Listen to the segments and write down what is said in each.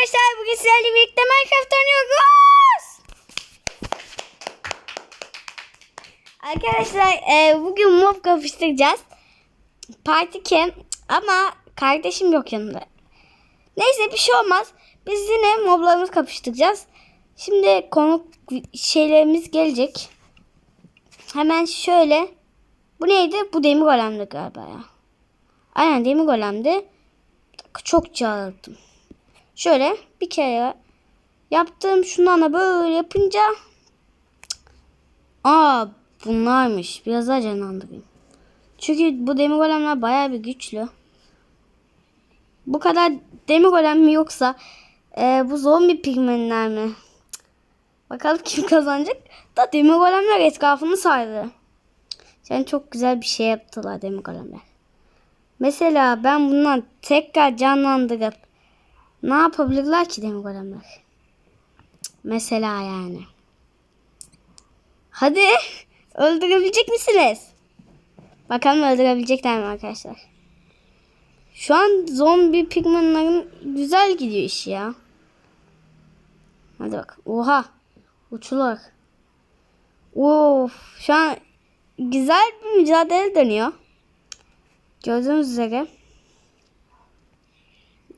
arkadaşlar bugün sizlerle birlikte Minecraft oynuyoruz. Arkadaşlar e, bugün mob kapıştıracağız. Parti kim? Ama kardeşim yok yanımda. Neyse bir şey olmaz. Biz yine moblarımız kapıştıracağız. Şimdi konuk şeylerimiz gelecek. Hemen şöyle. Bu neydi? Bu demir golemdi galiba ya. Aynen demir golemdi. Çok çağırdım. Şöyle bir kere yaptım. Şundan da böyle yapınca Aa bunlarmış. Biraz daha canlandırayım. Çünkü bu demir golemler bayağı bir güçlü. Bu kadar demir golem mi yoksa e, bu zombi pigmenler mi? Bakalım kim kazanacak. Da demir golemler etrafını sardı. Yani çok güzel bir şey yaptılar demir golemler. Mesela ben bundan tekrar canlandırıp ne yapabilirler ki demir golemler? Mesela yani. Hadi öldürebilecek misiniz? Bakalım öldürebilecekler mi arkadaşlar? Şu an zombi pigmenlerin güzel gidiyor iş ya. Hadi bak. Oha. Uçular. Of. Şu an güzel bir mücadele dönüyor. Gördüğünüz üzere.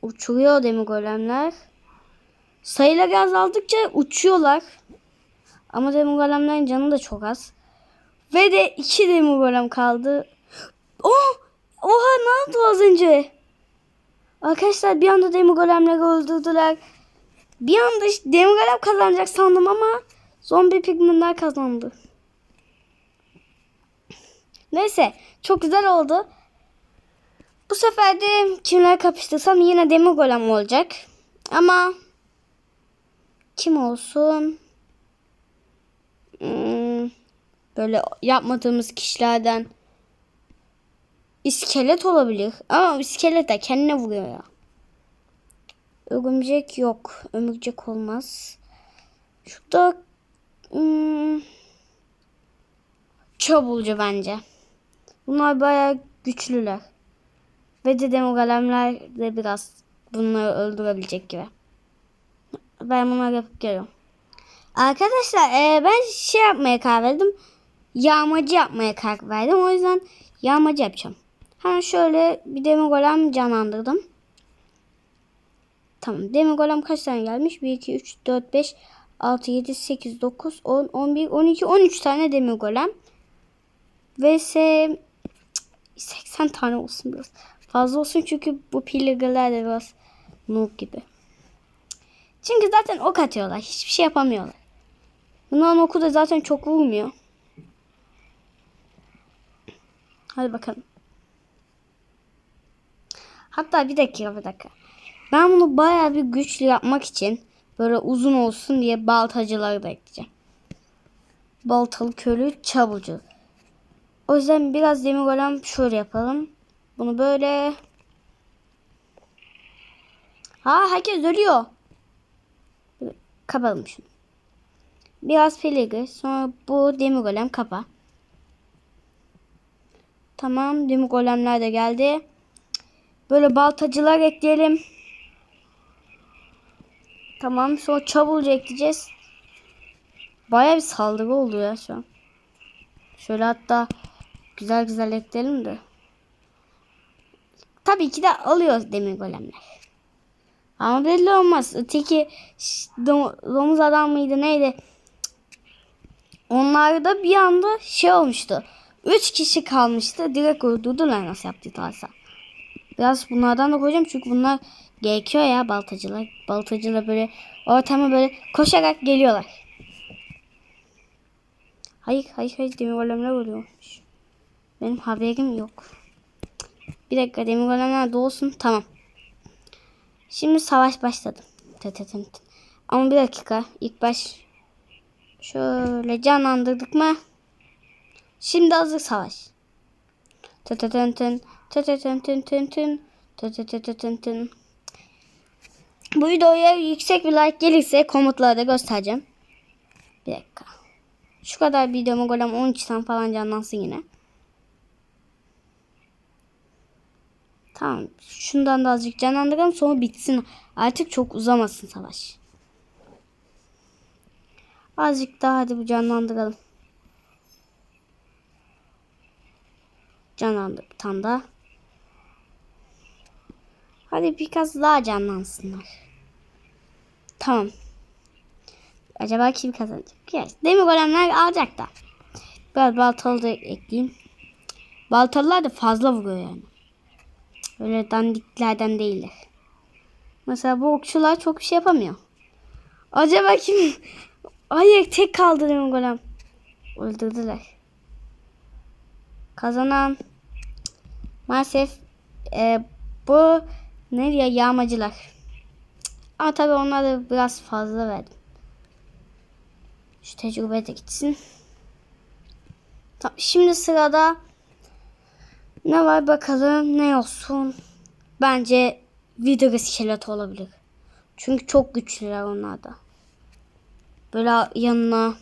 Uçuruyor demir golemler. Sayıları azaldıkça uçuyorlar. Ama demir golemlerin canı da çok az. Ve de iki demir golem kaldı. Oh! Oha ne oldu az önce? Arkadaşlar bir anda demir golemleri öldürdüler. Bir anda işte demir golem kazanacak sandım ama zombi pigmenler kazandı. Neyse çok güzel oldu. Bu sefer de kimler kapıştırsam yine demir golem olacak. Ama kim olsun? Hmm, böyle yapmadığımız kişilerden iskelet olabilir. Ama iskelet de kendine vuruyor ya. Örümcek yok. Örümcek olmaz. Şurada hmm, çabulcu bence. Bunlar bayağı güçlüler. Ve de demogalemler de biraz bunları öldürebilecek gibi. Ben bunları yapıp geliyorum. Arkadaşlar e, ben şey yapmaya karar verdim. Yağmacı yapmaya karar verdim. O yüzden yağmacı yapacağım. Hemen şöyle bir demir golem canlandırdım. Tamam. Demir golem kaç tane gelmiş? 1, 2, 3, 4, 5, 6, 7, 8, 9, 10, 11, 12, 13 tane demir golem. Ve ise 80 tane olsun biraz. Fazla olsun çünkü bu pilgriler de biraz noob gibi. Çünkü zaten ok atıyorlar. Hiçbir şey yapamıyorlar. Bunların oku da zaten çok vurmuyor. Hadi bakalım. Hatta bir dakika bir dakika. Ben bunu bayağı bir güçlü yapmak için böyle uzun olsun diye baltacıları da ekleyeceğim. Baltalı köylü çabucu. O yüzden biraz demir golem şöyle yapalım. Bunu böyle. Ha herkes ölüyor. Kapalım şunu. Biraz pelegi. Sonra bu demir golem kapa. Tamam demir golemler de geldi. Böyle baltacılar ekleyelim. Tamam sonra çavulcu ekleyeceğiz. Baya bir saldırı oldu ya şu an. Şöyle hatta güzel güzel ekleyelim de. Tabii ki de alıyoruz demir golemler. Ama belli olmaz. Öteki dom- domuz adam mıydı neydi? Onlarda bir anda şey olmuştu. Üç kişi kalmıştı. Direkt öldürdüler nasıl yaptıysa. Biraz bunlardan da koyacağım çünkü bunlar gerekiyor ya baltacılar. Baltacılar böyle ortama böyle koşarak geliyorlar. Hayır hayır hayır demir golemler oluyormuş. Benim haberim yok. Bir dakika demir golemler doğsun. Tamam. Şimdi savaş başladı. Ama bir dakika. İlk baş şöyle canlandırdık mı? Şimdi hazır savaş. Bu videoya yüksek bir like gelirse komutlarda göstereceğim. Bir dakika. Şu kadar videomu golem 13 tane falan canlansın yine. Tamam. Şundan da azıcık canlandıralım sonra bitsin. Artık çok uzamasın savaş. Azıcık daha hadi bu canlandıralım. Canlandır bir tane daha. Hadi biraz daha canlansınlar. Tamam. Acaba kim kazanacak? Yes. Demir golemler alacak da. Biraz baltalı da ekleyeyim. Baltalılar da fazla vuruyor yani. Öyle dandiklerden değiller. Mesela bu okçular çok bir şey yapamıyor. Acaba kim? Hayır tek kaldı demir golem. Öldürdüler. Kazanan maalesef e, bu ne diyor yağmacılar. Ama tabii onlara biraz fazla verdim. Şu tecrübe de gitsin. Tamam, şimdi sırada ne var bakalım ne olsun. Bence video iskelet olabilir. Çünkü çok güçlüler onlar da. Böyle yanına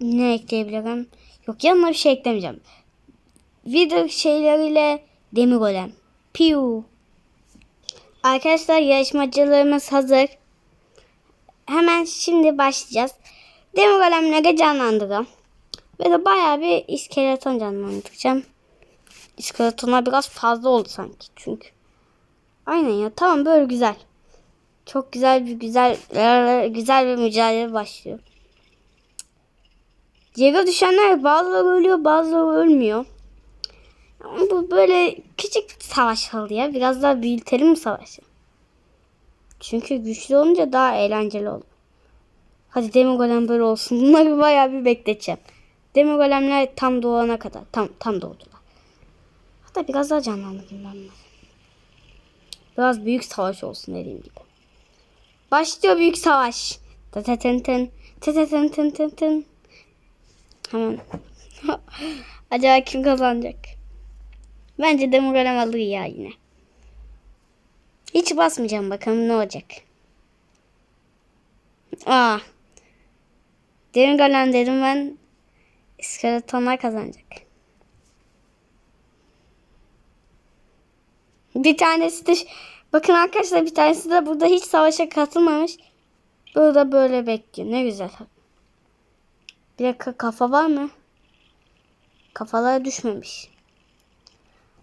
ne ekleyebilirim? Yok yanına bir şey eklemeyeceğim. Video şeyleriyle demir golem. Piu. Arkadaşlar yarışmacılarımız hazır. Hemen şimdi başlayacağız. Demir golemleri canlandıracağım. De bayağı bir iskeleton canlandıracağım. İskeletonlar biraz fazla oldu sanki çünkü. Aynen ya tamam böyle güzel. Çok güzel bir güzel güzel bir mücadele başlıyor. Yere düşenler bazıları ölüyor bazıları ölmüyor. Ama bu böyle küçük savaş oldu ya. Biraz daha büyütelim mi savaşı? Çünkü güçlü olunca daha eğlenceli olur. Hadi golem böyle olsun. Bunları bayağı bir bekleteceğim. Demir golemler tam doğana kadar. Tam tam doğdular. Hatta biraz daha canlandırayım ben bunları. Biraz büyük savaş olsun dediğim gibi. Başlıyor büyük savaş. Tı tı tın tın. Tı tı tın tın tın tın. Hemen. Acaba kim kazanacak? Bence demir golem alır ya yine. Hiç basmayacağım bakalım ne olacak. Aa. Demir golem dedim ben. İskeletonlar kazanacak. Bir tanesi de bakın arkadaşlar bir tanesi de burada hiç savaşa katılmamış. Burada böyle bekliyor. Ne güzel. Bir dakika kafa var mı? Kafalara düşmemiş.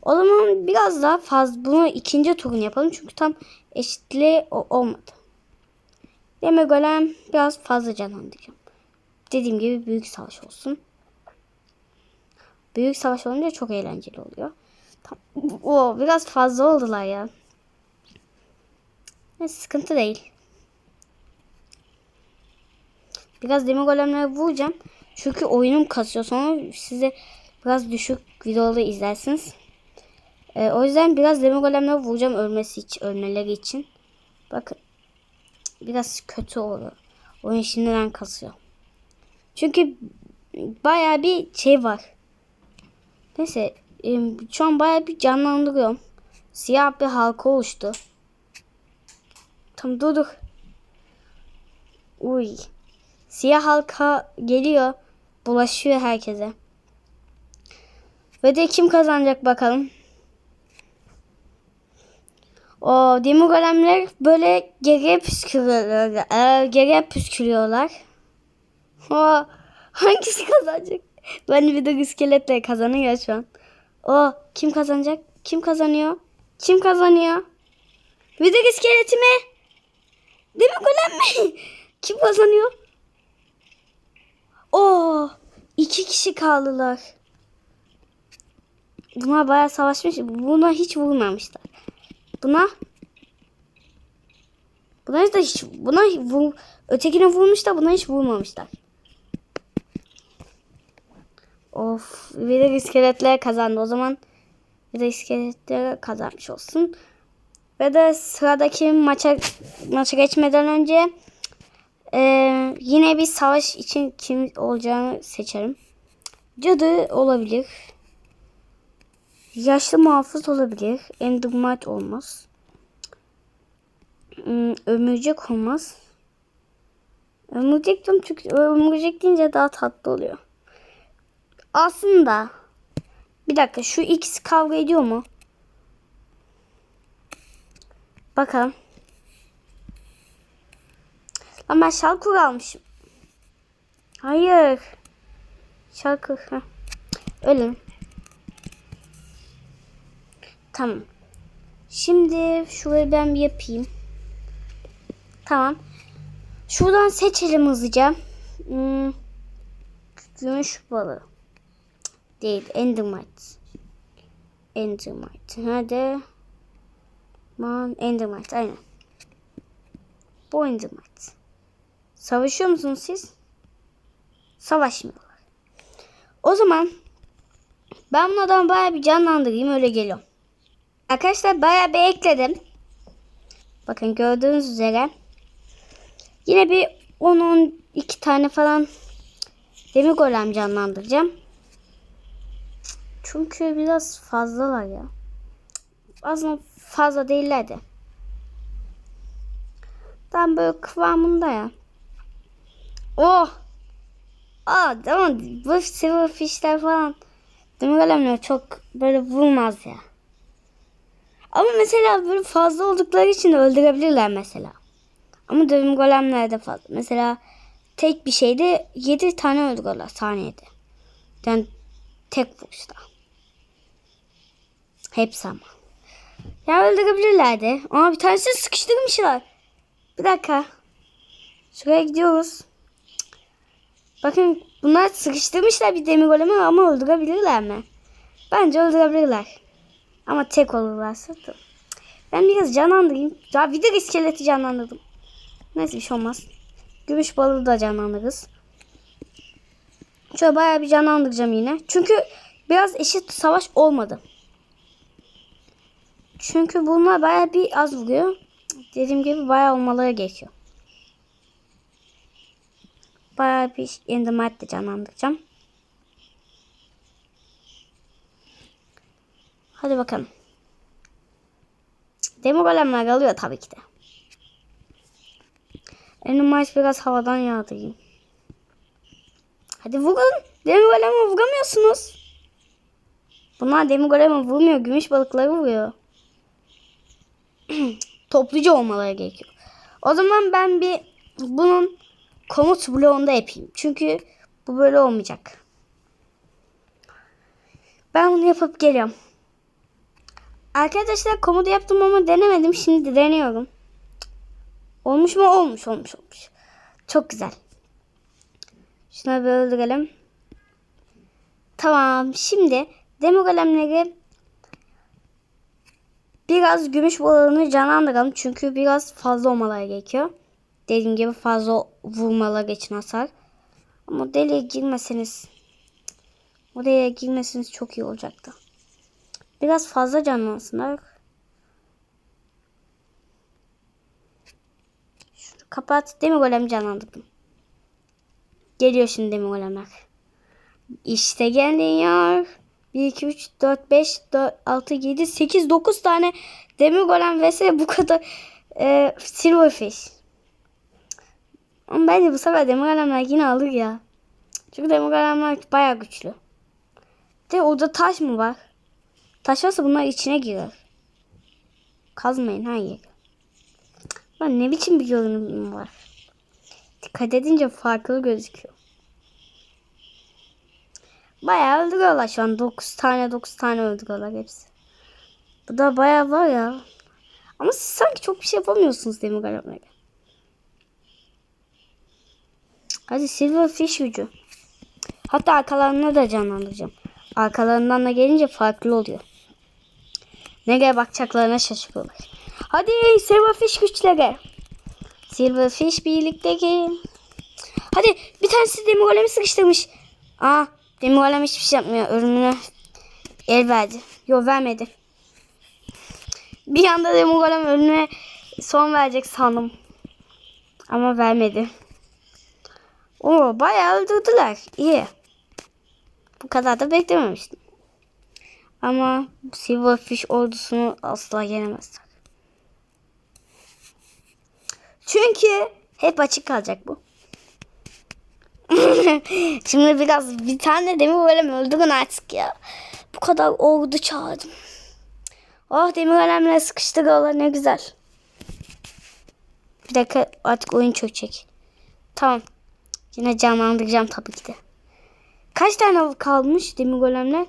O zaman biraz daha fazla bunu ikinci turun yapalım. Çünkü tam eşitliği olmadı. Demir golem biraz fazla canlandıracağım. Dediğim gibi büyük savaş olsun. Büyük savaş olunca çok eğlenceli oluyor. Tam, o biraz fazla oldular ya. Ne sıkıntı değil. Biraz demir golemleri vuracağım. Çünkü oyunum kasıyor. Sonra size biraz düşük videoları izlersiniz. Ee, o yüzden biraz demir golemleri vuracağım ölmesi için, ölmeleri için. Bakın. Biraz kötü oluyor. Oyun şimdiden kasıyor. Çünkü baya bir şey var. Neyse. Şu an baya bir canlandırıyorum. Siyah bir halka oluştu. Tam dur dur. Uy. Siyah halka geliyor. Bulaşıyor herkese. Ve de kim kazanacak bakalım. O demir böyle geriye püskürüyorlar. Ee, geriye püskürüyorlar. O hangisi kazanacak? Ben bir de iskeletle kazanıyor şu an. O kim kazanacak? Kim kazanıyor? Kim kazanıyor? Bir de iskeleti mi? Demir golem mi? Kim kazanıyor? Oo, iki kişi kaldılar. Buna bayağı savaşmış. Buna hiç vurmamışlar. Buna Buna da hiç buna vur, ötekine vurmuş da buna hiç vurmamışlar. Of, bir de iskeletler kazandı. O zaman bir de iskeletler kazanmış olsun. Ve de sıradaki maça maça geçmeden önce e, yine bir savaş için kim olacağını seçerim. Cadı olabilir. Yaşlı muhafız olabilir. Endermite olmaz. Hmm, ömürcek olmaz. Ömürcek diyorum çünkü ömürcek deyince daha tatlı oluyor. Aslında bir dakika şu ikisi kavga ediyor mu? Bakalım. Lan ben şalkur almışım. Hayır. Şalkur. Heh. Tamam. Şimdi şurayı ben bir yapayım. Tamam. Şuradan seçelim hızlıca. Hmm. Gümüş balığı. Değil. Endermite. Endermite. Hadi. Man Endermite. Aynen. Bu Endermite. Savaşıyor musunuz siz? Savaşmıyorlar. O zaman ben bunu adamı bayağı bir canlandırayım öyle geliyorum. Arkadaşlar bayağı bir ekledim. Bakın gördüğünüz üzere. Yine bir 10-12 tane falan demir golem canlandıracağım. Çünkü biraz fazlalar ya. Aslında fazla değiller de. Tam böyle kıvamında ya. Oh! Aa tamam bu silverfishler falan demir çok böyle vurmaz ya. Ama mesela böyle fazla oldukları için öldürebilirler mesela. Ama demir golemler de fazla. Mesela tek bir şeyde 7 tane öldürürler saniyede. Yani tek vuruşta. Hepsi ama. Ya öldürebilirler de. Ama bir tanesi sıkıştırmışlar. Bir dakika. Şuraya gidiyoruz. Bakın bunlar sıkıştırmışlar bir demir golemi ama öldürebilirler mi? Bence öldürebilirler. Ama tek olurlarsa da. Ben biraz canlandırayım. Ya bir de iskeleti canlandırdım. Neyse bir şey olmaz. Gümüş balığı da canlandırırız. Şöyle bayağı bir canlandıracağım yine. Çünkü biraz eşit savaş olmadı. Çünkü bunlar bayağı bir az vuruyor. Dediğim gibi bayağı olmaları gerekiyor. Bayağı bir endermite de canlandıracağım. Hadi bakalım. Demir golemler alıyor tabii ki de. Endermite biraz havadan yağdırayım. Hadi vurun. Demir golemi vuramıyorsunuz. Bunlar demir golemi vurmuyor. Gümüş balıkları vuruyor. Topluca olmaları gerekiyor. O zaman ben bir bunun komut bloğunda yapayım. Çünkü bu böyle olmayacak. Ben bunu yapıp geliyorum. Arkadaşlar komodu yaptım ama denemedim. Şimdi deniyorum. Olmuş mu? Olmuş, olmuş, olmuş. Çok güzel. Şuna bir öldürelim. Tamam. Şimdi demir golemleri biraz gümüş balığını canlandıralım. Çünkü biraz fazla olmaları gerekiyor. Dediğim gibi fazla vurmaları için hasar. Ama deliğe girmeseniz o deliğe girmeseniz çok iyi olacaktı. Biraz fazla canlansınlar. Şunu kapat. Demir golem canlandırdım. Geliyor şimdi demir golemler. İşte geliyor. 1, 2, 3, 4, 5, 4, 6, 7, 8, 9 tane demir golem vs bu kadar e, silverfish. Ama bence bu sefer demir golemler yine alır ya. Çünkü demir golemler bayağı güçlü. De orada taş mı var? Taş varsa bunlar içine girer. Kazmayın hayır. Lan ne biçim bir görünüm var. Dikkat edince farklı gözüküyor. Bayağı öldürüyorlar şu an. 9 tane 9 tane öldürüyorlar hepsi. Bu da bayağı var ya. Ama siz sanki çok bir şey yapamıyorsunuz demir golemlere. Hadi silverfish gücü. Hatta arkalarına da canlandıracağım. Arkalarından da gelince farklı oluyor. Nereye bakacaklarına şaşırıyorlar. Hadi silverfish güçleri. Silverfish birlikte gelin. Hadi bir tanesi demir golemi sıkıştırmış. Aa demir golem hiçbir şey yapmıyor. Ölümüne el verdi. Yok vermedi. Bir anda demir golem ölümüne son verecek sandım. Ama vermedi. Oo bayağı öldürdüler. İyi. Bu kadar da beklememiştim. Ama Silverfish ordusunu asla yenemezler. Çünkü hep açık kalacak bu. Şimdi biraz bir tane demir golem öldürün artık ya. Bu kadar ordu çağırdım. Oh demir golemle sıkıştırıyorlar ne güzel. Bir dakika artık oyun çökecek. Tamam. Yine canlandıracağım tabii ki de. Kaç tane kalmış demir golemler?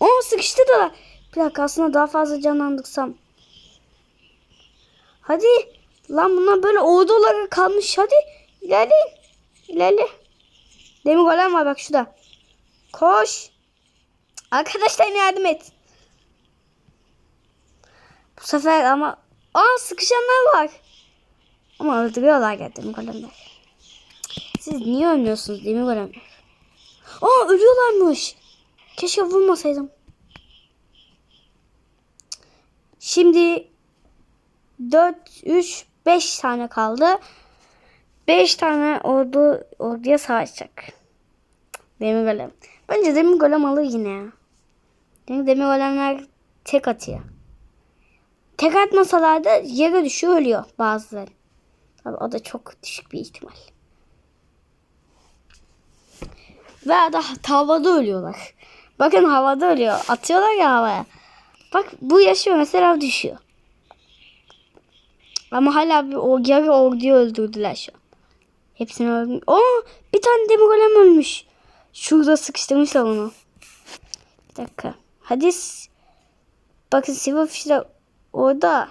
Aa sıkıştırdılar. Bir dakika aslında daha fazla canlandırsam. Hadi. Lan bunlar böyle ordu olarak kalmış. Hadi ilerleyin. İlerle. Demir golem var bak şurada. Koş. Arkadaşlar yardım et. Bu sefer ama aa sıkışanlar var. Ama öldürüyorlar ya demir golemler. Siz niye ölmüyorsunuz demir golemler? Aa ölüyorlarmış. Keşke vurmasaydım. Şimdi 4, 3, 5 tane kaldı. 5 tane ordu orduya savaşacak. Demir golem. Bence demir golem alır yine ya. Çünkü demir golemler tek atıyor. Tek atmasalar da yere düşüyor ölüyor bazıları. Tabii o da çok düşük bir ihtimal. Veya da havada ölüyorlar. Bakın havada ölüyor. Atıyorlar ya havaya. Bak bu yaşıyor mesela düşüyor. Ama hala bir o yarı orduyu öldürdüler şu an. Hepsini öldürdü. Oo bir tane demir golem ölmüş. Şurada sıkıştırmışlar onu. Bir dakika. Hadi. s- Bakın Silverfish'ler orada.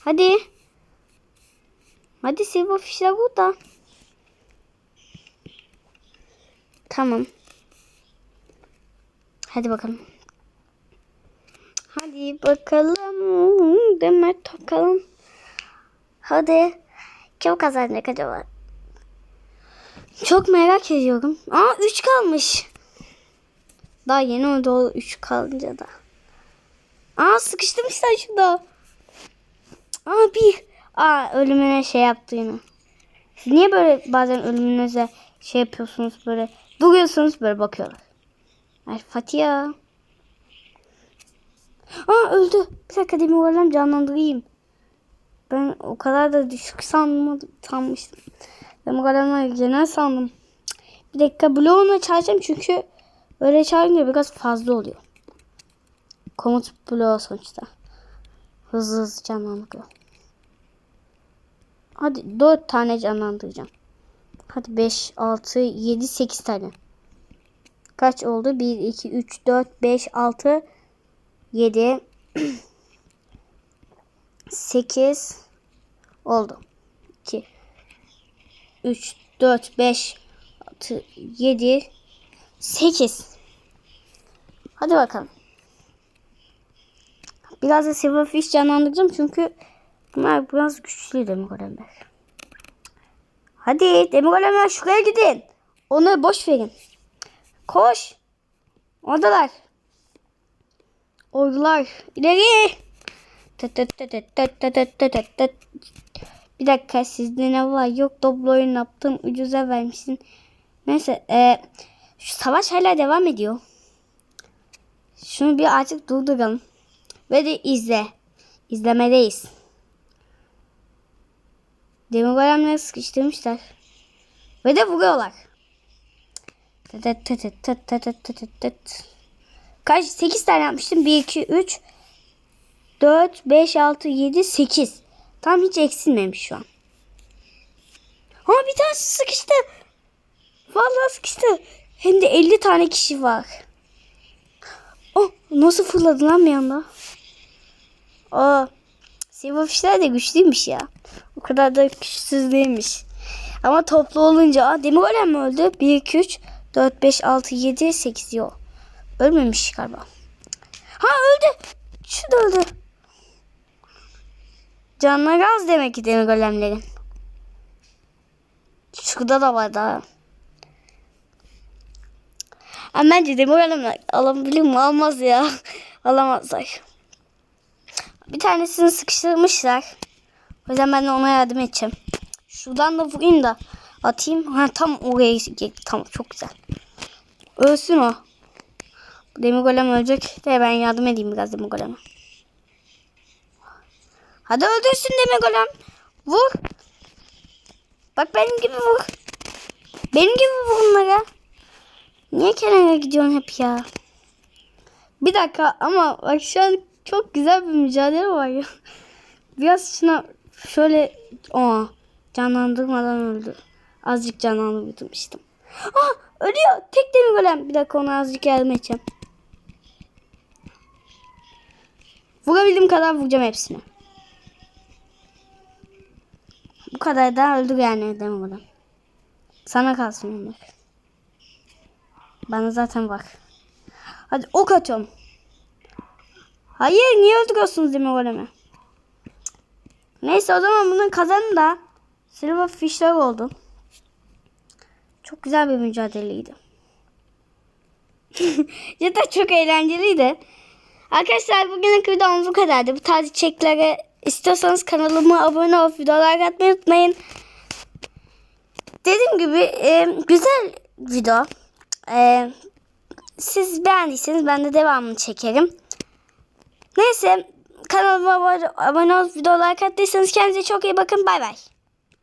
Hadi. Hadi Silverfish'ler burada. Tamam. Hadi bakalım. Hadi bakalım. Demet bakalım. Hadi. Kim kazanacak acaba? Çok merak ediyorum. Aa 3 kalmış. Daha yeni oldu o 3 kalınca da. Aa sıkıştırmışlar şurada. Aa bir. Aa ölümüne şey yaptı yine. Siz niye böyle bazen ölümünüze şey yapıyorsunuz böyle duruyorsunuz böyle bakıyorlar. Ay Fatih ya. Aa öldü. Bir dakika demir golem canlandırayım. Ben o kadar da düşük sanmadım, sanmıştım. Demir golemler genel sandım. Bir dakika bloğunu çağıracağım çünkü öyle çağırınca biraz fazla oluyor. Komut bloğu sonuçta. Hızlı hızlı canlandırıyor. Hadi 4 tane canlandıracağım. Hadi 5, 6, 7, 8 tane. Kaç oldu? 1, 2, 3, 4, 5, 6, 7, 8 oldu. 2, 3, 4, 5, 6, 7, 8. Hadi bakalım. Biraz da Silverfish canlandıracağım çünkü bunlar biraz güçlü demir golemler. Hadi demir golemler şuraya gidin. Onları boş verin. Koş. Oradalar. Ordular. İleri. Bir dakika sizde ne var? Yok doblo oyun yaptım ucuza vermişsin. Neyse e, şu savaş hala devam ediyor. Şunu bir artık durduralım. Ve de izle. İzlemedeyiz. Demogolemleri sıkıştırmışlar. Ve de vuruyorlar. Kaç? 8 tane yapmıştım. 1, 2, 3, 4, 5, 6, 7, 8. Tam hiç eksilmemiş şu an. Ha bir tanesi sıkıştı. Vallahi sıkıştı. Hem de 50 tane kişi var. Oh nasıl fırladı lan bir anda? Aa, Silverfish'ler de güçlüymüş ya. O kadar da güçsüz değilmiş. Ama toplu olunca aa, demir golem mi öldü? 1, 2, 3, 4, 5, 6, 7, 8 yok. Ölmemiş galiba. Ha öldü. Şu da öldü. Canları az demek ki demir golemlerin. Şurada da var daha. Ama bence demir golemler alabilir mi? Almaz ya. Alamazlar. Bir tanesini sıkıştırmışlar. O yüzden ben de ona yardım edeceğim. Şuradan da vurayım da atayım. Ha tam oraya gidecek. Tamam çok güzel. Ölsün o. Demir golem ölecek de ben yardım edeyim biraz demir goleme. Hadi öldürsün demir golem. Vur. Bak benim gibi vur. Benim gibi vur bunlara. Niye kenara gidiyorsun hep ya? Bir dakika ama bak şu an çok güzel bir mücadele var ya. Biraz şuna şöyle o canlandırmadan öldü. Azıcık canlandırmıştım. Ah ölüyor. Tek demir golem. Bir dakika ona azıcık yardım edeceğim. Vurabildiğim kadar vuracağım hepsini. Bu kadar da öldü yani demir golem. Sana kalsın onlar. Bana zaten bak. Hadi ok atıyorum. Hayır niye öldürüyorsunuz demir golemi? Neyse o zaman bunun kazanı da Silver Fish'ler oldu. Çok güzel bir mücadeleydi. Cidden çok eğlenceliydi. Arkadaşlar bugünün videomuz bu kadardı. Bu tarz içeriklere istiyorsanız kanalıma abone olup videolar atmayı unutmayın. Dediğim gibi e, güzel video. E, siz beğendiyseniz ben de devamını çekerim. Neyse kanalıma abone, abone olup videolar attıysanız kendinize çok iyi bakın. Bay bay.